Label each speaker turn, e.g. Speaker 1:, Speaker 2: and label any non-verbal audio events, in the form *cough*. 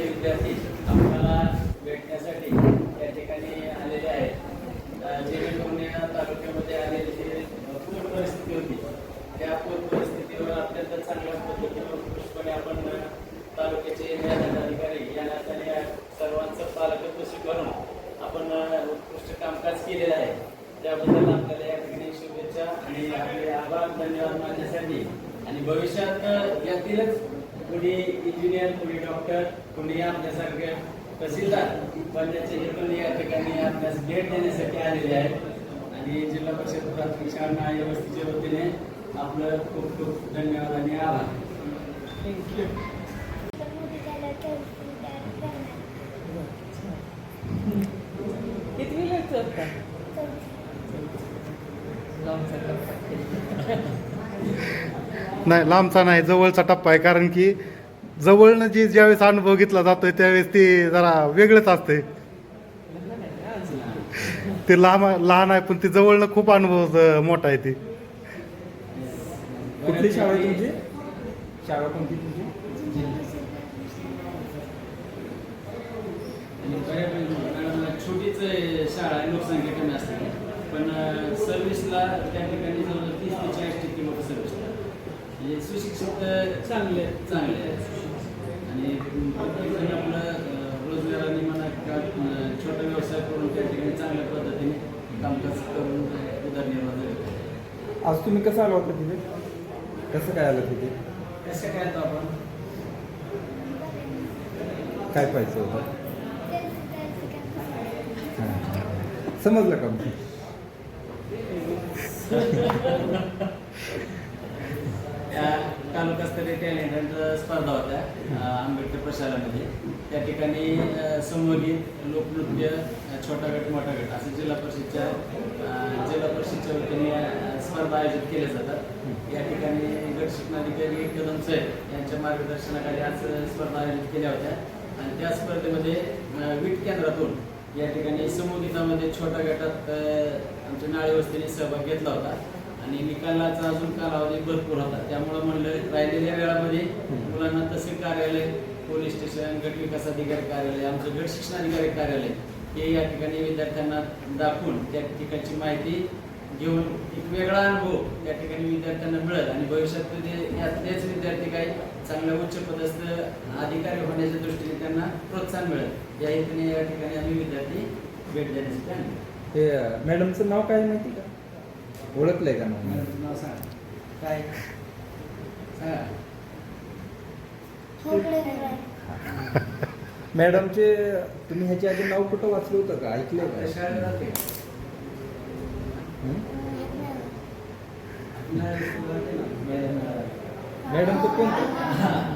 Speaker 1: विद्यार्थी आपल्याला भेटण्यासाठी या ठिकाणी आलेले आहेत. अ, जेणेकरून या तालुक्यामध्ये आलेली जी पूर परिस्थिती होती त्या पूर परिस्थितीवर अत्यंत चांगल्या पद्धतीने उत्कृष्टपणे आपण तालुक्याचे अधिकारी या नात्याने या सर्वांचं पालकत्व करून आपण उत्कृष्ट कामकाज केलेलं आहे. त्याबद्दल आपल्याला या ठिकाणी शुभेच्छा आणि आपले आभार धन्यवाद मानण्यासाठी. आणि भविष्यात यातीलच कुणी इंजिनियर कुणी डॉक्टर कुणी आपल्यासारखे तहसीलदार बनण्याचे हे पण या ठिकाणी आपल्यास भेट देण्यासाठी आलेले आहेत. आणि जिल्हा परिषद प्राथमिक शाळा व्यवस्थेच्या वतीने आपलं खूप खूप धन्यवाद आणि आभार.
Speaker 2: किती वेळ होता?
Speaker 3: नाही लांबचा नाही जवळचा टप्पा आहे कारण की जवळनं जी ज्यावेळेस अनुभव घेतला जातोय त्यावेळेस ते जरा वेगळंच असते. ते लहान लहान आहे पण ते जवळनं खूप अनुभव मोठा आहे ते.
Speaker 4: कुठली शाळा आहे तुमची? शाळा कोणती तुमची?
Speaker 1: छोटीच शाळा आहे लोकसंख्या कमी असते. पण सर्व्हिसला त्या ठिकाणी जवळ तीस ते चाळीस टक्के लोक सर्व्हिसला म्हणजे सुशिक्षित
Speaker 2: चांगले
Speaker 1: चांगले आहेत. आणि प्रत्येकजण आपलं रोजगाराने म्हणा अ, छोटा व्यवसाय करून त्या ठिकाणी चांगल्या पद्धतीने कामकाज करून उदरनिर्वाह.
Speaker 4: आज तुम्ही कसं आला होता तिथे? कसं काय आलं तिथे
Speaker 1: कसं काय आपण
Speaker 4: काय पाहिजे होतं हां. समजलं का? *laughs*
Speaker 1: त्या तालुकास्तरीय टॅलेंट स्पर्धा होत्या आंबेडकर प्रशालामध्ये. त्या ठिकाणी अ, लोकनृत्य छोटा गट मोठा गट असं जिल्हा परिषदच्या जिल्हा परिषदच्या वतीने स्पर्धा आयोजित केल्या जातात. या ठिकाणी गट शिक्षणाधिकारी कदम साहेब यांच्या मार्गदर्शनाखाली आज स्पर्धा आयोजित केल्या होत्या. आणि त्या स्पर्धेमध्ये वीट केंद्रातून या ठिकाणी समोगितामध्ये छोट्या गटात आमच्या नाळे वस्तीने सहभाग घेतला होता. आणि निकालाचा अजून कालावधी भरपूर होता. त्यामुळं म्हणलं राहिलेल्या वेळामध्ये मुलांना तहसील कार्यालय पोलीस स्टेशन गट विकास अधिकारी कार्यालय आमचं गट शिक्षणाधिकारी कार्यालय हे या ठिकाणी विद्यार्थ्यांना दाखवून त्या ठिकाणची माहिती घेऊन एक वेगळा अनुभव त्या ठिकाणी विद्यार्थ्यांना मिळत आणि भविष्यात ते यातलेच विद्यार्थी काही चांगल्या उच्च पदस्थ अधिकारी होण्याच्या दृष्टीने त्यांना प्रोत्साहन मिळत या हेतूने या ठिकाणी आम्ही विद्यार्थी भेट देण्यासाठी आणले
Speaker 4: ते मॅडमचं नाव काय आहे माहिती का? ओळखलंय का नाव
Speaker 1: काय?
Speaker 4: मॅडमचे तुम्ही ह्याच्या आधी नाव कुठं वाचलं होतं का?
Speaker 1: आपल्या
Speaker 4: का? हं? मॅडमचं कोणतं